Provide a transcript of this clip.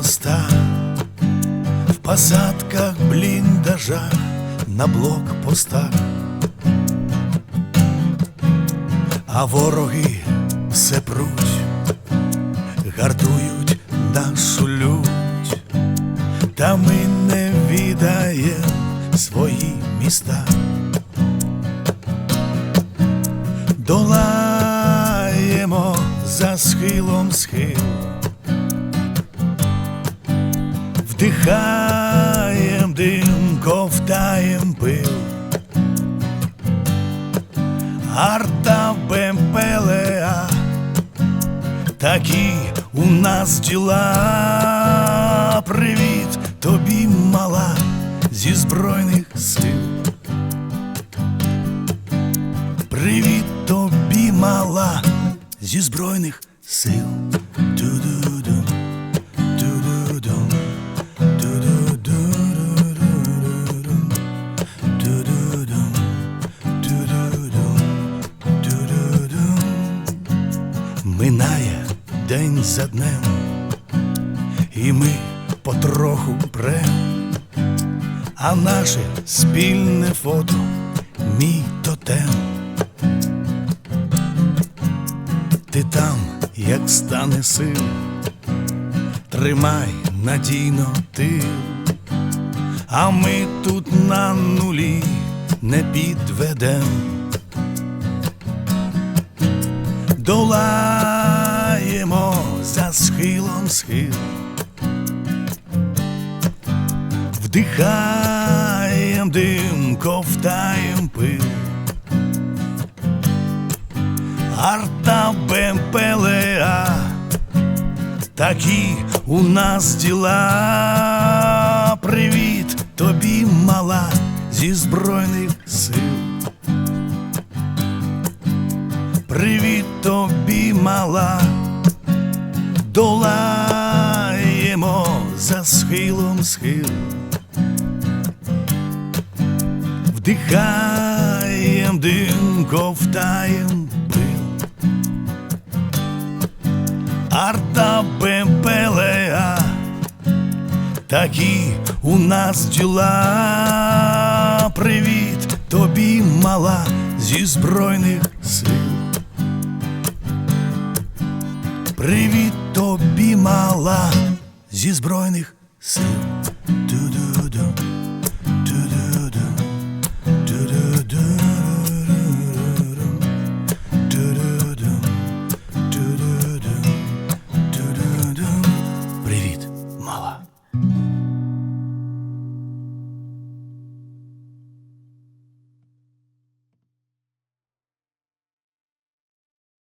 моста, в посадках, блиндажах, на блокпостах, а вороги все пруть, гартують нашу лють, та ми не відаєм свої міста. Долаємо за схилом схил вдихаєм дим, ковтаєм пил, арта БМПЛА, такі у нас діла. Привіт тобі, мала, зі збройних сил. Привіт тобі, мала, зі збройних сил. Минає день за днем, і ми потроху прем, а наше спільне фото мій тотем. Ти там, як стане сил, тримай надійно тил, а ми тут на нулі не підведем. Долаємо за схилом схил, вдихаєм дим, ковтаєм пил. Арта БМПЛА, такі у нас діла. Привіт тобі, мала, зі збройних сил. Мала, долаємо за схилом схил. Вдихаєм дим, ковтаєм пил. Арта БМПЛА, такі у нас діла. Привіт тобі, мала, зі збройних сил. Привіт тобі, мала, зі збройних сил.